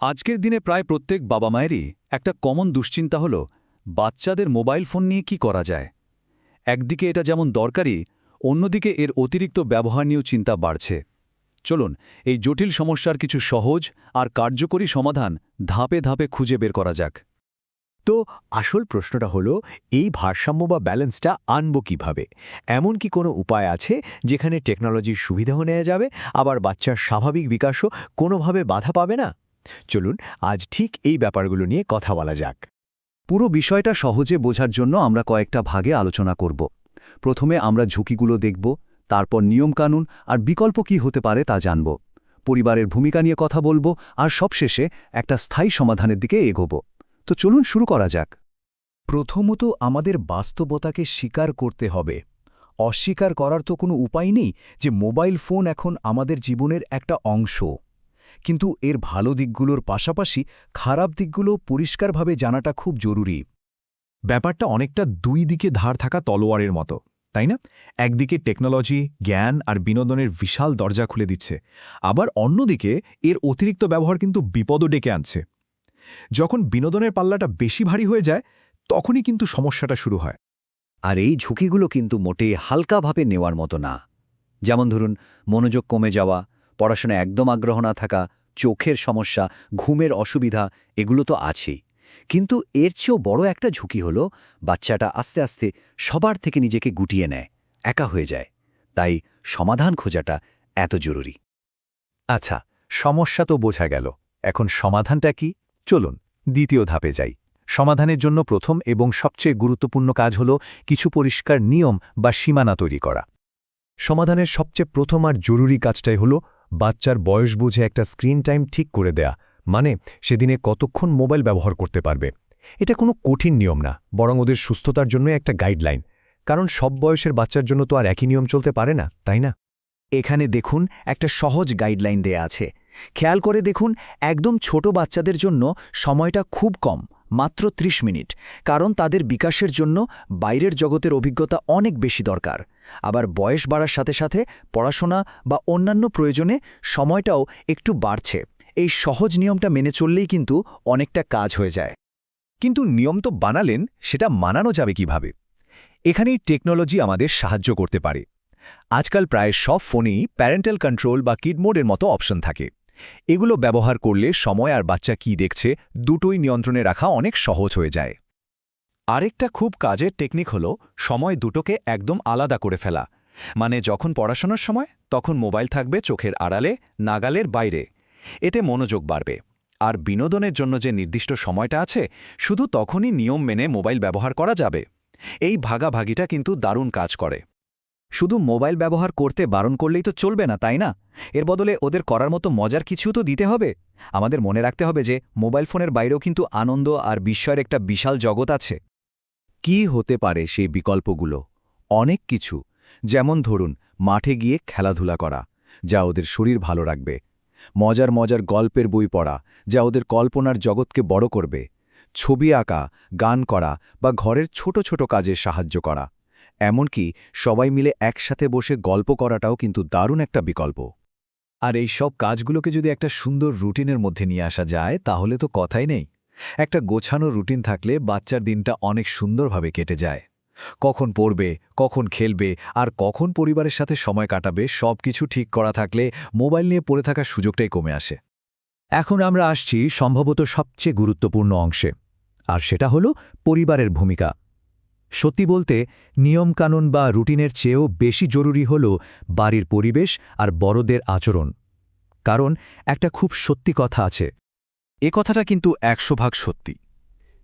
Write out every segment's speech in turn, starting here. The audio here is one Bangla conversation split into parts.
আজকের দিনে প্রায় প্রত্যেক বাবা মায়েরই একটা কমন দুশ্চিন্তা হল, বাচ্চাদের মোবাইল ফোন নিয়ে কি করা যায়? একদিকে এটা যেমন দরকারি, অন্যদিকে এর অতিরিক্ত ব্যবহার নিয়েও চিন্তা বাড়ছে। চলুন, এই জটিল সমস্যার কিছু সহজ আর কার্যকরী সমাধান ধাপে ধাপে খুঁজে বের করা যাক। তো, আসল প্রশ্নটা হলো, এই ভারসাম্য বা ব্যালেন্সটা আনব কীভাবে? এমন কি কোনো উপায় আছে যেখানে টেকনোলজির সুবিধাও নেওয়া যাবে, আবার বাচ্চার স্বাভাবিক বিকাশও কোনোভাবে বাধা পাবে না? চলুন আজ ঠিক এই ব্যাপারগুলো নিয়ে কথা বলা যাক। পুরো বিষয়টা সহজে বোঝার জন্য আমরা কয়েকটা ভাগে আলোচনা করব। প্রথমে আমরা ঝুঁকিগুলো দেখব, তারপর নিয়মকানুন আর বিকল্প কি হতে পারে তা জানব। পরিবারের ভূমিকা নিয়ে কথা বলব আর সবশেষে একটা স্থায়ী সমাধানের দিকে এগোব। তো চলুন শুরু করা যাক। প্রথমত আমাদের বাস্তবতাকে স্বীকার করতে হবে। অস্বীকার করার তো কোনো উপায় নেই যে মোবাইল ফোন এখন আমাদের জীবনের একটা অংশ। কিন্তু এর ভালো দিকগুলোর পাশাপাশি খারাপ দিকগুলো পরিষ্কারভাবে জানাটা খুব জরুরি। ব্যাপারটা অনেকটা দুই দিকে ধার থাকা তলোয়ারের মতো, তাই না? একদিকে টেকনোলজি, জ্ঞান আর বিনোদনের বিশাল দরজা খুলে দিচ্ছে, আবার অন্যদিকে এর অতিরিক্ত ব্যবহার কিন্তু বিপদও ডেকে আনছে। যখন বিনোদনের পাল্লাটা বেশি ভারী হয়ে যায়, তখনই কিন্তু সমস্যাটা শুরু হয়। আর এই ঝুঁকিগুলো কিন্তু মোটেই হালকাভাবে নেওয়ার মতো না। যেমন ধরুন, মনোযোগ কমে যাওয়া পড়াশোনায় একদম আগ্রহ না থাকা, চোখের সমস্যা, ঘুমের অসুবিধা, এগুলো তো আছেই। কিন্তু এর চেয়েও বড় একটা ঝুঁকি হলো, বাচ্চাটা আস্তে আস্তে সবার থেকে নিজেকে গুটিয়ে নেয়, একা হয়ে যায়। তাই সমাধান খোঁজাটা এত জরুরি। আচ্ছা সমস্যা তো বোঝা গেল। এখন সমাধানটা কি? চলুন, দ্বিতীয় ধাপে যাই। সমাধানের জন্য প্রথম এবং সবচেয়ে গুরুত্বপূর্ণ কাজ হল কিছু পরিষ্কার নিয়ম বা সীমানা তৈরি করা। সমাধানের সবচেয়ে প্রথম আর জরুরি কাজটাই হল বাচ্চার বয়স বুঝে একটা স্ক্রিন টাইম ঠিক করে দেয়া মানে সেদিনে কতক্ষণ মোবাইল ব্যবহার করতে পারবে। এটা কোনো কঠিন নিয়ম না, বরং ওদের সুস্থতার জন্য একটা গাইডলাইন। কারণ সব বয়সের বাচ্চার জন্য তো আর একই নিয়ম চলতে পারে না, তাই না? এখানে দেখুন একটা সহজ গাইডলাইন দেয়া আছে। খেয়াল করে দেখুন, একদম ছোট বাচ্চাদের জন্য সময়টা খুব কম, মাত্র ৩০ মিনিট। কারণ তাদের বিকাশের জন্য বাইরের জগতের অভিজ্ঞতা অনেক বেশি দরকার। আবার বয়স বাড়ার সাথে সাথে পড়াশোনা বা অন্যান্য প্রয়োজনে সময়টাও একটু বাড়ছে। এই সহজ নিয়মটা মেনে চললেই কিন্তু অনেকটা কাজ হয়ে যায়। কিন্তু নিয়ম তো বানালেন, সেটা মানানো যাবে কীভাবে? এখানেই টেকনোলজি আমাদের সাহায্য করতে পারে। আজকাল প্রায় সব ফোনেই প্যারেন্টাল কন্ট্রোল বা কিড মোডের মতো অপশন থাকে। এগুলো ব্যবহার করলে সময় আর বাচ্চা কি দেখছে দুটোই নিয়ন্ত্রণে রাখা অনেক সহজ হয়ে যায়। আরেকটা খুব কাজের টেকনিক হল সময় দুটোকে একদম আলাদা করে ফেলা। মানে যখন পড়াশোনার সময়, তখন মোবাইল থাকবে চোখের আড়ালে, নাগালের বাইরে। এতে মনোযোগ বাড়বে। আর বিনোদনের জন্য যে নির্দিষ্ট সময়টা আছে, শুধু তখনই নিয়ম মেনে মোবাইল ব্যবহার করা যাবে। এই ভাগাভাগিটা কিন্তু দারুণ কাজ করে। শুধু মোবাইল ব্যবহার করতে বারণ করলেই তো চলবে না, তাই না? এর বদলে ওদের করার মতো মজার কিছু তো দিতে হবে। আমাদের মনে রাখতে হবে যে, মোবাইল ফোনের বাইরেও কিন্তু আনন্দ আর বিস্ময়ের একটা বিশাল জগৎ আছে। কি হতে পারে সেই বিকল্পগুলো? অনেক কিছু। যেমন ধরুন, মাঠে গিয়ে খেলাধুলা করা, যা ওদের শরীর ভালো রাখবে। মজার মজার গল্পের বই পড়া, যা ওদের কল্পনার জগৎকে বড় করবে। ছবি আঁকা, গান করা বা ঘরের ছোট ছোট কাজে সাহায্য করা। এমনকি সবাই মিলে একসাথে বসে গল্প করাটাও কিন্তু দারুণ একটা বিকল্প। আর এই সব কাজগুলোকে যদি একটা সুন্দর রুটিনের মধ্যে নিয়ে আসা যায়, তাহলে তো কথাই নেই। একটা গোছানো রুটিন থাকলে বাচ্চার দিনটা অনেক সুন্দরভাবে কেটে যায়। কখন পড়বে, কখন খেলবে আর কখন পরিবারের সাথে সময় কাটাবে সব কিছু ঠিক করা থাকলে মোবাইল নিয়ে পড়ে থাকার সুযোগটাই কমে আসে। এখন আমরা আসছি সম্ভবত সবচেয়ে গুরুত্বপূর্ণ অংশে, আর সেটা হলো পরিবারের ভূমিকা। সত্যি বলতে, নিয়মকানুন বা রুটিনের চেয়েও বেশি জরুরি হল বাড়ির পরিবেশ আর বড়দের আচরণ। কারণ একটা খুব সত্যি কথা আছে এ কথাটা কিন্তু একশো ভাগ সত্যি।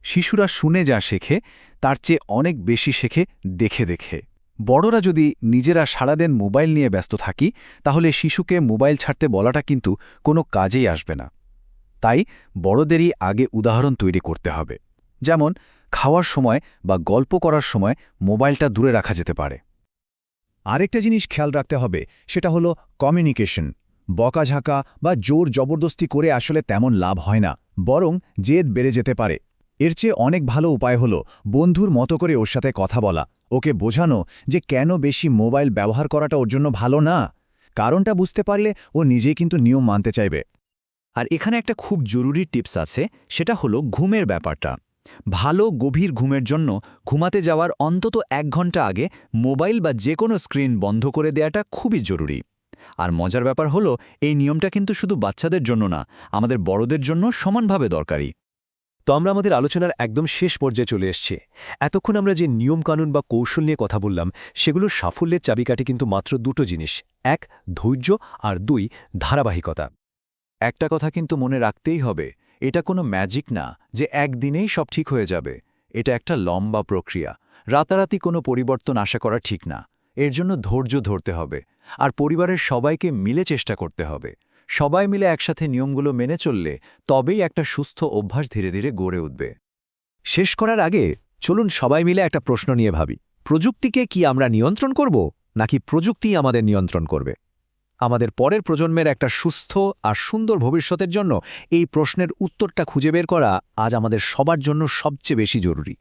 শিশুরা শুনে যা শেখে, তার চেয়ে অনেক বেশি শেখে দেখে দেখে। বড়রা যদি নিজেরা সারাদিন মোবাইল নিয়ে ব্যস্ত থাকি, তাহলে শিশুকে মোবাইল ছাড়তে বলাটা কিন্তু কোনো কাজেই আসবে না। তাই বড়দেরই আগে উদাহরণ তৈরি করতে হবে। যেমন, খাওয়ার সময় বা গল্প করার সময় মোবাইলটা দূরে রাখা যেতে পারে। আরেকটা জিনিস খেয়াল রাখতে হবে, সেটা হলো কমিউনিকেশন বকাঝাকা বা জোর জবরদস্তি করে আসলে তেমন লাভ হয় না, বরং জেদ বেড়ে যেতে পারে। এর চেয়ে অনেক ভালো উপায় হলো বন্ধুর মতো করে ওর সাথে কথা বলা, ওকে বোঝানো যে কেন বেশি মোবাইল ব্যবহার করাটা ওর জন্য ভালো না। কারণটা বুঝতে পারলে ও নিজেই কিন্তু নিয়ম মানতে চাইবে। আর এখানে একটা খুব জরুরি টিপস আছে, সেটা হলো ঘুমের ব্যাপারটা। ভালো, গভীর ঘুমের জন্য ঘুমাতে যাওয়ার অন্তত এক ঘণ্টা আগে মোবাইল বা যে কোনো স্ক্রিন বন্ধ করে দেওয়াটা খুবই জরুরি। আর মজার ব্যাপার হলো, এই নিয়মটা কিন্তু শুধু বাচ্চাদের জন্য না, আমাদের বড়দের জন্য সমানভাবে দরকারি। তো আমরা আমাদের আলোচনার একদম শেষ পর্যায়ে চলে এসছে। এতক্ষণ আমরা যে নিয়মকানুন বা কৌশল নিয়ে কথা বললাম সেগুলোর সাফল্যের চাবিকাঠি কিন্তু মাত্র দুটো জিনিস। এক, ধৈর্য, আর দুই, ধারাবাহিকতা। একটা কথা কিন্তু মনে রাখতেই হবে, এটা কোনো ম্যাজিক না যে একদিনেই সব ঠিক হয়ে যাবে। এটা একটা লম্বা প্রক্রিয়া। রাতারাতি কোনো পরিবর্তন আশা করা ঠিক না। এর জন্য ধৈর্য ধরতে হবে। আর পরিবারের সবাইকে মিলে চেষ্টা করতে হবে। সবাই মিলে একসাথে নিয়মগুলো মেনে চললে তবেই একটা সুস্থ অভ্যাস ধীরে ধীরে গড়ে উঠবে। শেষ করার আগে চলুন সবাই মিলে একটা প্রশ্ন নিয়ে ভাবি। প্রযুক্তিকে কি আমরা নিয়ন্ত্রণ করব, নাকি প্রযুক্তি আমাদের নিয়ন্ত্রণ করবে? আমাদের পরের প্রজন্মের একটা সুস্থ আর সুন্দর ভবিষ্যতের জন্য এই প্রশ্নের উত্তরটা খুঁজে বের করা আজ আমাদের সবার জন্য সবচেয়ে বেশি জরুরি।